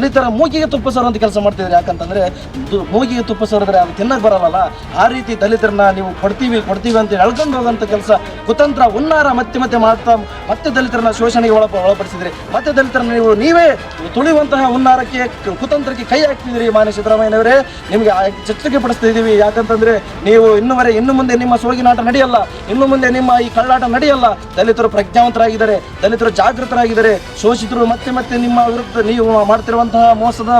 ದಲಿತರ ಮೂಗಿಗೆ ತುಪ್ಪ ಸರುವಂತ ಕೆಲಸ ಮಾಡ್ತಿದ್ರೆ ಯಾಕಂತಂದ್ರೆ ಮೂಗಿಗೆ ತುಪ್ಪ ಸರಿದ್ರೆ ಅದು ತಿನ್ನಕ್ ಬರಲ್ಲ ಆ ರೀತಿ ದಲಿತರನ್ನ ನೀವು ಕೊಡ್ತೀವಿ ಕೊಡ್ತೀವಿ ಅಂತ ಎಳ್ಕೊಂಡು ಹೋಗೋಂಥ ಕೆಲಸ ಕುತಂತ್ರ ಉನ್ನಾರ ಮತ್ತೆ ಮತ್ತೆ ಮಾಡ್ತಾ ಮತ್ತೆ ದಲಿತರನ್ನ ಶೋಷಣೆಗೆ ಒಳಪ, ಒಳಪಡಿಸಿದ್ರಿ. ಮತ್ತೆ ದಲಿತರನ್ನ ನೀವು ನೀವೇ ತುಳಿಯುವಂತಹ ಉನ್ನಾರಕ್ಕೆ ಕುತಂತ್ರಕ್ಕೆ ಕೈ ಹಾಕ್ತಿದ್ರಿ ಮಾನ್ಯ ಸಿದ್ದರಾಮಯ್ಯನವರೇ. ನಿಮಗೆ ಚಿತ್ರಕ್ಕೆ ಪಡಿಸ್ತಾ ಇದ್ದೀವಿ ಯಾಕಂತಂದ್ರೆ ನೀವು ಇನ್ನುವರೆ, ಇನ್ನು ಮುಂದೆ ನಿಮ್ಮ ಸೋಗಿನಾಟ ನಡೆಯಲ್ಲ. ಇನ್ನು ಮುಂದೆ ನಿಮ್ಮ ಈ ಕಳ್ಳಾಟ ನಡೆಯಲ್ಲ. ದಲಿತರು ಪ್ರಜ್ಞಾವಂತರಾಗಿದ್ದಾರೆ. ದಲಿತರು ಜಾಗೃತರಾಗಿದ್ದಾರೆ. ಶೋಷಿತರು ಮತ್ತೆ ಮತ್ತೆ ನಿಮ್ಮ ವಿರುದ್ಧ ನೀವು ಮಾಡ್ತಿರುವಂತಹ ಮೋಸದ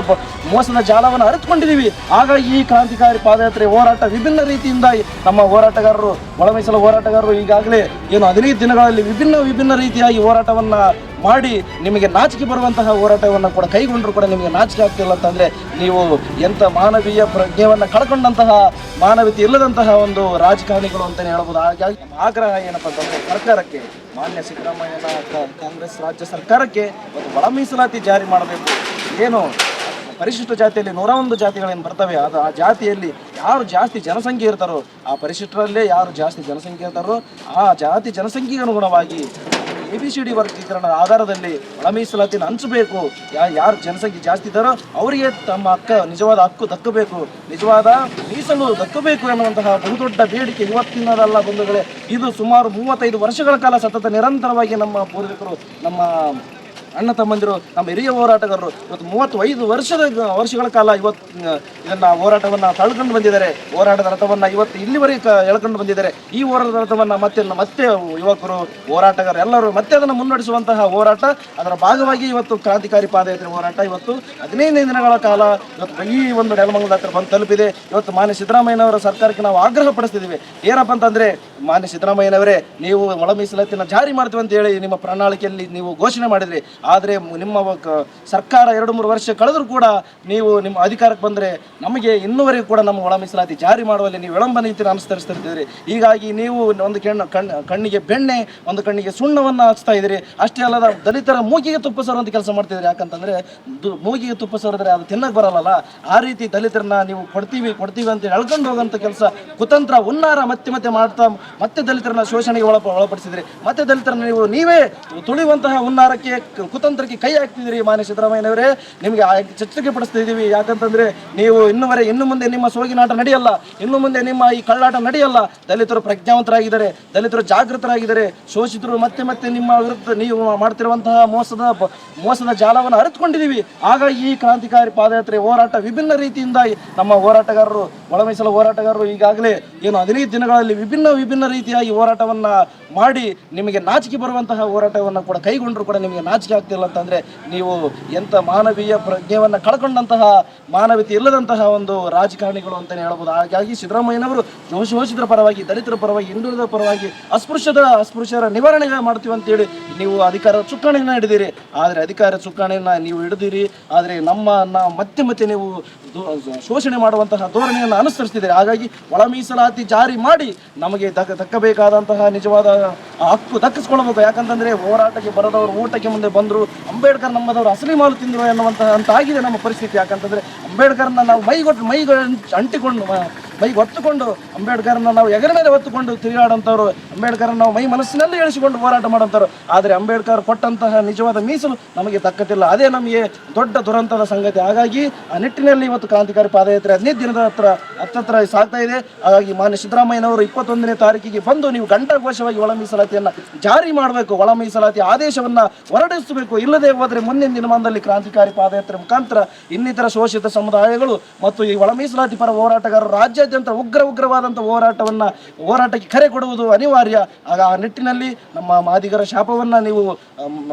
ಮೋಸದ ಜಾಲವನ್ನು ಅರಿತುಕೊಂಡಿದ್ದೀವಿ. ಆಗ ಈ ಕ್ರಾಂತಿಕಾರಿ ಪಾದಯಾತ್ರೆ ಹೋರಾಟ ವಿಭಿನ್ನ ರೀತಿಯಿಂದ ನಮ್ಮ ಹೋರಾಟಗಾರರು ಒಳ ಮೀಸಲು ಹೋರಾಟಗಾರರು ಈಗಾಗಲೇ ಏನು ಹದಿನೈದು ದಿನಗಳಲ್ಲಿ ವಿಭಿನ್ನ ವಿಭಿನ್ನ ರೀತಿಯಾಗಿ ಹೋರಾಟವನ್ನು ಮಾಡಿ ನಿಮಗೆ ನಾಚಿಕೆ ಬರುವಂತಹ ಹೋರಾಟವನ್ನು ಕೂಡ ಕೈಗೊಂಡರೂ ಕೂಡ ನಿಮಗೆ ನಾಚಿಕೆ ಆಗ್ತಿಲ್ಲ ಅಂತಂದರೆ ನೀವು ಎಂಥ ಮಾನವೀಯ ಪ್ರಜ್ಞೆಯನ್ನು ಕಳ್ಕೊಂಡಂತಹ ಮಾನವೀಯತೆ ಇಲ್ಲದಂತಹ ಒಂದು ರಾಜಕಾರಣಿಗಳು ಅಂತಲೇ ಹೇಳ್ಬೋದು. ಹಾಗಾಗಿ ಆಗ್ರಹ ಏನಪ್ಪ ಅಂತಂದರೆ ಸರ್ಕಾರಕ್ಕೆ, ಮಾನ್ಯ ಸಿದ್ದರಾಮಯ್ಯನ ಕಾಂಗ್ರೆಸ್ ರಾಜ್ಯ ಸರ್ಕಾರಕ್ಕೆ ಒಂದು ಒಳ ಮೀಸಲಾತಿ ಜಾರಿ ಮಾಡಬೇಕು. ಏನು ಪರಿಶಿಷ್ಟ ಜಾತಿಯಲ್ಲಿ ನೂರ ಒಂದು ಜಾತಿಗಳೇನು ಬರ್ತವೆ? ಅದು ಆ ಜಾತಿಯಲ್ಲಿ ಯಾರು ಜಾಸ್ತಿ ಜನಸಂಖ್ಯೆ ಇರ್ತಾರೋ ಆ ಪರಿಶಿಷ್ಟರಲ್ಲೇ ಯಾರು ಜಾಸ್ತಿ ಜನಸಂಖ್ಯೆ ಇರ್ತಾರೋ ಆ ಜಾತಿ ಜನಸಂಖ್ಯೆಗೆ ಅನುಗುಣವಾಗಿ ಎ ಬಿ ಸಿ ಡಿ ವರ್ಗೀಕರಣದ ಆಧಾರದಲ್ಲಿ ಒಳ ಮೀಸಲಾತಿನ ಹಂಚಬೇಕು ಯಾರು ಜನಸಂಖ್ಯೆ ಜಾಸ್ತಿ ಇದ್ದಾರೋ ಅವರಿಗೆ ತಮ್ಮ ಹಕ್ಕ, ನಿಜವಾದ ಹಕ್ಕು ದಕ್ಕಬೇಕು. ನಿಜವಾದ ಮೀಸಲು ದಕ್ಕಬೇಕು ಎನ್ನುವಂತಹ ಬಹುದೊಡ್ಡ ಬೇಡಿಕೆ ಇವತ್ತಿನದಲ್ಲ ಬಂಧುಗಳೇ. ಇದು ಸುಮಾರು ಮೂವತ್ತೈದು ವರ್ಷಗಳ ಕಾಲ ಸತತ ನಿರಂತರವಾಗಿ ನಮ್ಮ ಪೂರ್ವಿಕರು ನಮ್ಮ ಅಣ್ಣ ತಮ್ಮಂದಿರು, ನಮ್ಮ ಹಿರಿಯ ಹೋರಾಟಗಾರರು, ಇವತ್ತು ಮೂವತ್ತೈದು ವರ್ಷದ ವರ್ಷಗಳ ಕಾಲ ಇವತ್ತು ಇದನ್ನ ಹೋರಾಟವನ್ನ ತಳ್ಕೊಂಡು ಬಂದಿದ್ದಾರೆ. ಹೋರಾಟದ ರಥವನ್ನ ಇವತ್ತು ಇಲ್ಲಿವರೆಗೆ ಎಳ್ಕೊಂಡು ಬಂದಿದ್ದಾರೆ. ಈ ಹೋರಾಟದ ರಥವನ್ನ ಮತ್ತೆ ಮತ್ತೆ ಯುವಕರು ಹೋರಾಟಗಾರರು ಎಲ್ಲರೂ ಮತ್ತೆ ಅದನ್ನು ಮುನ್ನಡೆಸುವಂತಹ ಹೋರಾಟ. ಅದರ ಭಾಗವಾಗಿ ಇವತ್ತು ಕ್ರಾಂತಿಕಾರಿ ಪಾದಯಾತ್ರೆ ಹೋರಾಟ ಇವತ್ತು ಹದಿನೈದು ದಿನಗಳ ಕಾಲ ಇವತ್ತು ಈ ಒಂದು ನೆಲಮಂಗಲದ ಹತ್ರ ಬಂದು ತಲುಪಿದೆ. ಇವತ್ತು ಮಾನ್ಯ ಸಿದ್ದರಾಮಯ್ಯನವರ ಸರ್ಕಾರಕ್ಕೆ ನಾವು ಆಗ್ರಹ ಪಡಿಸ್ತಿದ್ದೀವಿ. ಏನಪ್ಪ ಅಂತಂದ್ರೆ, ಮಾನ್ಯ ಸಿದ್ದರಾಮಯ್ಯನವರೇ, ನೀವು ಒಳ ಮೀಸಲಾತಿನ ಜಾರಿ ಮಾಡ್ತೀವಿ ಅಂತ ಹೇಳಿ ನಿಮ್ಮ ಪ್ರಣಾಳಿಕೆಯಲ್ಲಿ ನೀವು ಘೋಷಣೆ ಮಾಡಿದ್ರಿ. ಆದರೆ ನಿಮ್ಮ ಸರ್ಕಾರ ಎರಡು ಮೂರು ವರ್ಷ ಕಳೆದರೂ ಕೂಡ ನೀವು ನಿಮ್ಮ ಅಧಿಕಾರಕ್ಕೆ ಬಂದರೆ ನಮಗೆ ಇನ್ನೂವರೆಗೂ ಕೂಡ ನಮ್ಮ ಒಳ ಮೀಸಲಾತಿ ಜಾರಿ ಮಾಡುವಲ್ಲಿ ನೀವು ವಿಳಂಬ ನೀತಿ ಅನುಸರಿಸ್ತಿರ್ತಿದ್ರಿ ಹೀಗಾಗಿ ನೀವು ಒಂದು ಕಣ್ಣು ಕಣ್ಣು ಕಣ್ಣಿಗೆ ಬೆಣ್ಣೆ, ಒಂದು ಕಣ್ಣಿಗೆ ಸುಣ್ಣವನ್ನು ಹಚ್ತಾ ಇದ್ದೀರಿ. ಅಷ್ಟೇ ಅಲ್ಲದ ದಲಿತರ ಮೂಗಿಗೆ ತುಪ್ಪ ಅಂತ ಕೆಲಸ ಮಾಡ್ತಿದ್ರಿ ಯಾಕಂತಂದರೆ ಮೂಗಿಗೆ ತುಪ್ಪ ಸರಿದ್ರೆ ಅದು ತಿನ್ನಕ್ಕೆ ಬರಲ್ಲ ಆ ರೀತಿ ದಲಿತರನ್ನ ನೀವು ಕೊಡ್ತೀವಿ ಕೊಡ್ತೀವಿ ಅಂತ ಎಳ್ಕೊಂಡು ಹೋಗೋಂಥ ಕೆಲಸ ಕುತಂತ್ರ ಉನ್ನಾರ ಮತ್ತೆ ಮತ್ತೆ ಮಾಡ್ತಾ ಮತ್ತೆ ದಲಿತರನ್ನ ಶೋಷಣೆಗೆ ಒಳಪ ಒಳಪಡಿಸಿದ್ರಿ. ಮತ್ತೆ ದಲಿತರನ್ನ ನೀವು ನೀವೇ ತುಳಿಯುವಂತಹ ಉನ್ನಾರಕ್ಕೆ ಕುತಂತ್ರಕ್ಕೆ ಕೈ ಹಾಕ್ತಿದ್ದೀರಿ ಮಾನ್ಯ ಸಿದ್ದರಾಮಯ್ಯನವರೇ. ನಿಮಗೆ ಎಚ್ಚರಿಕೆ ಪಡಿಸ್ತಾ ಇದ್ದೀವಿ ಯಾಕಂತಂದ್ರೆ ನೀವು ಇನ್ನುವರೆ, ಇನ್ನು ಮುಂದೆ ನಿಮ್ಮ ಸೋಗಿನಾಟ ನಡೆಯಲ್ಲ. ಇನ್ನು ಮುಂದೆ ನಿಮ್ಮ ಈ ಕಳ್ಳಾಟ ನಡೆಯಲ್ಲ. ದಲಿತರು ಪ್ರಜ್ಞಾವಂತರಾಗಿದ್ದಾರೆ. ದಲಿತರು ಜಾಗೃತರಾಗಿದ್ದಾರೆ. ಶೋಷಿತರು ಮತ್ತೆ ಮತ್ತೆ ನಿಮ್ಮ ವಿರುದ್ಧ ನೀವು ಮಾಡ್ತಿರುವಂತಹ ಮೋಸದ ಮೋಸದ ಜಾಲವನ್ನು ಅರಿತುಕೊಂಡಿದ್ದೀವಿ. ಆಗ ಈ ಕ್ರಾಂತಿಕಾರಿ ಪಾದಯಾತ್ರೆ ಹೋರಾಟ ವಿಭಿನ್ನ ರೀತಿಯಿಂದ ನಮ್ಮ ಹೋರಾಟಗಾರರು ಒಳ ಹೋರಾಟಗಾರರು ಈಗಾಗಲೇ ಏನು ಹದಿನೈದು ದಿನಗಳಲ್ಲಿ ವಿಭಿನ್ನ ವಿಭಿನ್ನ ರೀತಿಯಾಗಿ ಹೋರಾಟವನ್ನು ಮಾಡಿ ನಿಮಗೆ ನಾಚಿಕೆ ಬರುವಂತಹ ಹೋರಾಟವನ್ನು ಕೂಡ ಕೈಗೊಂಡರೂ ಕೂಡ ನಿಮಗೆ ನಾಚಿಕೆ ಆಗ್ತಿಲ್ಲ ಅಂತಂದ್ರೆ ನೀವು ಎಂಥ ಮಾನವೀಯ ಪ್ರಜ್ಞೆಯನ್ನು ಕಳ್ಕೊಂಡಂತಹ ಮಾನವೀಯತೆ ಇಲ್ಲದಂತಹ ಒಂದು ರಾಜಕಾರಣಿಗಳು ಅಂತಲೇ ಹೇಳ್ಬೋದು. ಹಾಗಾಗಿ ಸಿದ್ದರಾಮಯ್ಯನವರು ಶೋಷಿತರ ಪರವಾಗಿ, ದಲಿತರ ಪರವಾಗಿ, ಹಿಂದುಳಿದ ಪರವಾಗಿ ಅಸ್ಪೃಶ್ಯದ ಅಸ್ಪೃಶ್ಯರ ನಿವಾರಣೆ ಮಾಡ್ತೀವಿ ಅಂತೇಳಿ ನೀವು ಅಧಿಕಾರ ಚುಕ್ಕಾಣಿಯನ್ನು ಹಿಡಿದಿರಿ. ಆದರೆ ಅಧಿಕಾರ ಚುಕ್ಕಾಣಿಯನ್ನು ನೀವು ಹಿಡಿದಿರಿ. ಆದರೆ ನಮ್ಮ ಮತ್ತೆ ಮತ್ತೆ ನೀವು ಶೋಷಣೆ ಮಾಡುವಂತಹ ಧೋರಣೆಯನ್ನು ಅನುಸರಿಸ್ತಿದ್ದೀರಿ. ಹಾಗಾಗಿ ಒಳ ಮೀಸಲಾತಿ ಜಾರಿ ಮಾಡಿ ನಮಗೆ ದಕ್ಕ ದಕ್ಕಬೇಕಾದಂತಹ ನಿಜವಾದ ಹಕ್ಕು ದಕ್ಕಿಸ್ಕೊಳ್ಬೇಕು. ಯಾಕಂತಂದ್ರೆ ಹೋರಾಟಕ್ಕೆ ಬರದವರು ಊಟಕ್ಕೆ ಮುಂದೆ ಬಂದರು ಅಂಬೇಡ್ಕರ್ ನಮ್ಮದವರು ಅಸಲಿ ಮಾಲು ತಿಂದರು ಎನ್ನುವಂತಹ ಅಂತ ಆಗಿದೆ ನಮ್ಮ ಪರಿಸ್ಥಿತಿ. ಯಾಕಂತಂದರೆ ಅಂಬೇಡ್ಕರ್ನ ನಾವು ಮೈಗೊಟ್ಟು ಮೈಗಳನ್ನು ಅಂಟಿಕೊಂಡು ಮೈಗೆ ಒತ್ತುಕೊಂಡು ಅಂಬೇಡ್ಕರ್ನ ನಾವು ಎಗರ ಮೇಲೆ ಒತ್ತುಕೊಂಡು ತಿರುಗಾಡಂಥವ್ರು ಅಂಬೇಡ್ಕರ್ ನಾವು ಮೈ ಮನಸ್ಸಿನಲ್ಲಿ ಇಳಿಸಿಕೊಂಡು ಹೋರಾಟ ಮಾಡೋಂಥವ್ರು ಆದರೆ ಅಂಬೇಡ್ಕರ್ ಕೊಟ್ಟಂತಹ ನಿಜವಾದ ಮೀಸಲು ನಮಗೆ ತಕ್ಕತ್ತಿಲ್ಲ. ಅದೇ ನಮಗೆ ದೊಡ್ಡ ದುರಂತದ ಸಂಗತಿ. ಹಾಗಾಗಿ ಆ ನಿಟ್ಟಿನಲ್ಲಿ ಇವತ್ತು ಕ್ರಾಂತಿಕಾರಿ ಪಾದಯಾತ್ರೆ ಹದಿನೈದು ದಿನದ ಹತ್ರ, ಹತ್ತತ್ರ ಸಾಗ್ತಾ ಇದೆ. ಹಾಗಾಗಿ ಮಾನ್ಯ ಸಿದ್ದರಾಮಯ್ಯನವರು ಇಪ್ಪತ್ತೊಂದನೇ ತಾರೀಕಿಗೆ ಬಂದು ನೀವು ಘಂಟಾಘೋಷವಾಗಿ ಒಳ ಮೀಸಲಾತಿಯನ್ನು ಜಾರಿ ಮಾಡಬೇಕು. ಒಳ ಮೀಸಲಾತಿ ಆದೇಶವನ್ನು ಹೊರಡಿಸಬೇಕು. ಇಲ್ಲದೆ ಹೋದರೆ ಮುಂದಿನ ದಿನಮಾನದಲ್ಲಿ ಕ್ರಾಂತಿಕಾರಿ ಪಾದಯಾತ್ರೆ ಮುಖಾಂತರ ಇನ್ನಿತರ ಶೋಷಿತ ಸಮುದಾಯಗಳು ಮತ್ತು ಈ ಒಳ ಮೀಸಲಾತಿ ಪರ ಹೋರಾಟಗಾರರು ರಾಜ್ಯಾದ್ಯಂತ ಉಗ್ರ ಉಗ್ರವಾದಂಥ ಹೋರಾಟವನ್ನು ಹೋರಾಟಕ್ಕೆ ಕರೆ ಕೊಡುವುದು ಅನಿವಾರ್ಯ. ಆಗ ಆ ನಿಟ್ಟಿನಲ್ಲಿ ನಮ್ಮ ಮಾದಿಗರ ಶಾಪವನ್ನು ನೀವು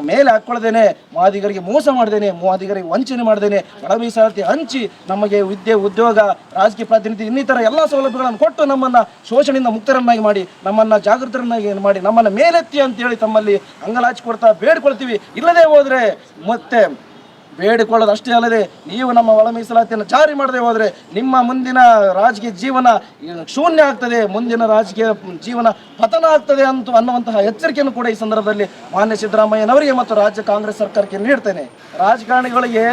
ಮೇಲೆ ಹಾಕ್ಕೊಳ್ಳದೇನೆ ಮಾದಿಗರಿಗೆ ಮೋಸ ಮಾಡ್ದೇನೆ, ಮಾದಿಗರಿಗೆ ವಂಚನೆ ಮಾಡ್ದೇನೆ ಒಳ ಮೀಸಲಾತಿ ಹಂಚಿ ನಮಗೆ ವಿದ್ಯೆ, ಉದ್ಯೋಗ, ರಾಜಕೀಯ ಪ್ರಾತಿನಿಧ್ಯ ಇನ್ನಿತರ ಎಲ್ಲ ಸೌಲಭ್ಯಗಳನ್ನು ಕೊಟ್ಟು ನಮ್ಮನ್ನು ಶೋಷಣೆಯಿಂದ ಮುಕ್ತರನ್ನಾಗಿ ಮಾಡಿ, ನಮ್ಮನ್ನು ಜಾಗೃತರನ್ನಾಗಿ ಮಾಡಿ, ನಮ್ಮನ್ನು ಮೇಲೆತ್ತಿ ಅಂತೇಳಿ ತಮ್ಮಲ್ಲಿ ಅಂಗಲಾಚಿ ಕೊಡ್ತಾ ಬೇಡ್ಕೊಳ್ತೀವಿ. ಇಲ್ಲದೆ ಹೋದರೆ ಮತ್ತೆ ಬೇಡಿಕೊಳ್ಳೋದು ಅಷ್ಟೇ ಅಲ್ಲದೆ ನೀವು ನಮ್ಮ ಒಳ ಮೀಸಲಾತಿಯನ್ನು ಜಾರಿ ಮಾಡದೆ ಹೋದರೆ ನಿಮ್ಮ ಮುಂದಿನ ರಾಜಕೀಯ ಜೀವನ ಶೂನ್ಯ ಆಗ್ತದೆ, ಮುಂದಿನ ರಾಜಕೀಯ ಜೀವನ ಪತನ ಆಗ್ತದೆ ಅಂತ ಅನ್ನುವಂತಹ ಎಚ್ಚರಿಕೆಯನ್ನು ಕೂಡ ಈ ಸಂದರ್ಭದಲ್ಲಿ ಮಾನ್ಯ ಸಿದ್ದರಾಮಯ್ಯನವರಿಗೆ ಮತ್ತು ರಾಜ್ಯ ಕಾಂಗ್ರೆಸ್ ಸರ್ಕಾರಕ್ಕೆ ನೀಡ್ತೇನೆ. ರಾಜಕಾರಣಿಗಳಿಗೆ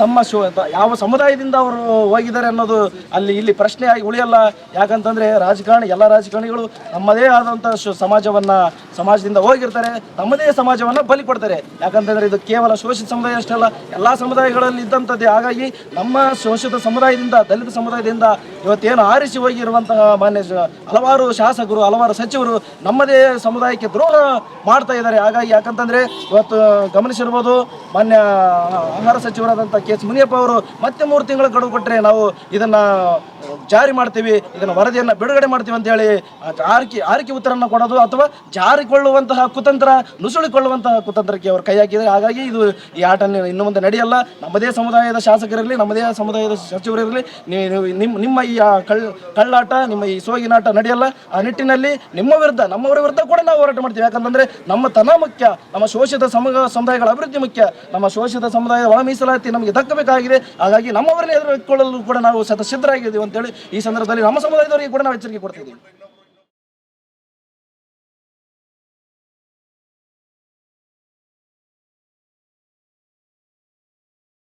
ತಮ್ಮ ಶೋ ಯಾವ ಸಮುದಾಯದಿಂದ ಅವರು ಹೋಗಿದ್ದಾರೆ ಅನ್ನೋದು ಅಲ್ಲಿ ಇಲ್ಲಿ ಪ್ರಶ್ನೆಯಾಗಿ ಉಳಿಯಲ್ಲ. ಯಾಕಂತಂದ್ರೆ ರಾಜಕಾರಣಿ, ಎಲ್ಲ ರಾಜಕಾರಣಿಗಳು ನಮ್ಮದೇ ಆದಂಥ ಸಮಾಜವನ್ನ ಸಮಾಜದಿಂದ ಹೋಗಿರ್ತಾರೆ, ತಮ್ಮದೇ ಸಮಾಜವನ್ನು ಬಲಿ ಕೊಡ್ತಾರೆ. ಯಾಕಂತಂದ್ರೆ ಇದು ಕೇವಲ ಶೋಷಿತ ಸಮುದಾಯ ಅಷ್ಟೇ ಅಲ್ಲ, ಎಲ್ಲ ಸಮುದಾಯಗಳಲ್ಲಿ ಇದ್ದಂಥದ್ದೇ. ಹಾಗಾಗಿ ನಮ್ಮ ಶೋಷಿತ ಸಮುದಾಯದಿಂದ, ದಲಿತ ಸಮುದಾಯದಿಂದ ಇವತ್ತೇನು ಆರಿಸಿ ಹೋಗಿರುವಂತಹ ಮಾನ್ಯ ಹಲವಾರು ಶಾಸಕರು, ಹಲವಾರು ಸಚಿವರು ನಮ್ಮದೇ ಸಮುದಾಯಕ್ಕೆ ದ್ರೋಹ ಮಾಡ್ತಾ ಇದ್ದಾರೆ. ಹಾಗಾಗಿ ಯಾಕಂತಂದ್ರೆ ಇವತ್ತು ಗಮನಿಸಿರ್ಬೋದು, ಮಾನ್ಯ ಆಹಾರ ಸಚಿವರಾದಂಥ ಕೆ ಎಸ್ ಮುನಿಯಪ್ಪ ಅವರು ಮತ್ತೆ ಮೂರು ತಿಂಗಳ ಗಡುವು ಕೊಟ್ಟರೆ ನಾವು ಇದನ್ನ ಜಾರಿ ಮಾಡ್ತೀವಿ, ಇದನ್ನು ವರದಿಯನ್ನು ಬಿಡುಗಡೆ ಮಾಡ್ತೀವಿ ಅಂತ ಹೇಳಿ ಆರಕೆ, ಆರ್ಕಿ ಉತ್ತರವನ್ನು ಕೊಡೋದು ಅಥವಾ ಜಾರಿಕೊಳ್ಳುವಂತಹ ಕುತಂತ್ರ, ನುಸುಳಿಕೊಳ್ಳುವಂತಹ ಕುತಂತ್ರಕ್ಕೆ ಅವರು ಕೈ ಹಾಕಿದರೆ ಹಾಗಾಗಿ ಇದು ಈ ಆಟ ಇನ್ನು ಮುಂದೆ ನಡೆಯಲ್ಲ. ನಮ್ಮದೇ ಸಮುದಾಯದ ಶಾಸಕರಿರಲಿ, ನಮ್ಮದೇ ಸಮುದಾಯದ ಸಚಿವರಿರಲಿ ನಿಮ್ಮ ನಿಮ್ಮ ಈ ಕಳ್ ಕಳ್ಳಾಟ, ನಿಮ್ಮ ಈ ಸೋಗಿನಾಟ ನಡೆಯಲ್ಲ. ಆ ನಿಟ್ಟಿನಲ್ಲಿ ನಿಮ್ಮ ವಿರುದ್ಧ, ನಮ್ಮವರ ವಿರುದ್ಧ ಕೂಡ ನಾವು ಹೋರಾಟ ಮಾಡ್ತೀವಿ. ಯಾಕಂತಂದ್ರೆ ನಮ್ಮ ತನ ಮುಖ್ಯ, ನಮ್ಮ ಶೋಷಿತ ಸಮಗ ಸಮುದಾಯಗಳ ಅಭಿವೃದ್ಧಿ ಮುಖ್ಯ. ನಮ್ಮ ಶೋಷಿತ ಸಮುದಾಯದ ಒಳ ಮೀಸಲಾತಿ ನಮಗೆ ದಕ್ಕಬೇಕಾಗಿದೆ. ಹಾಗಾಗಿ ನಮ್ಮವರನ್ನೇ ಎದುರಿಕೊಳ್ಳಲು ಕೂಡ ನಾವು ಸತ ಸಿದ್ಧರಾಗಿದ್ದೀವಿ ಅಂತೇಳಿ ಈ ಸಂದರ್ಭದಲ್ಲಿ ನಮ್ಮ ಸಮುದಾಯದವರಿಗೆ ಕೂಡ ನಾವು ಎಚ್ಚರಿಕೆ ಕೊಡ್ತಿದ್ದೀವಿ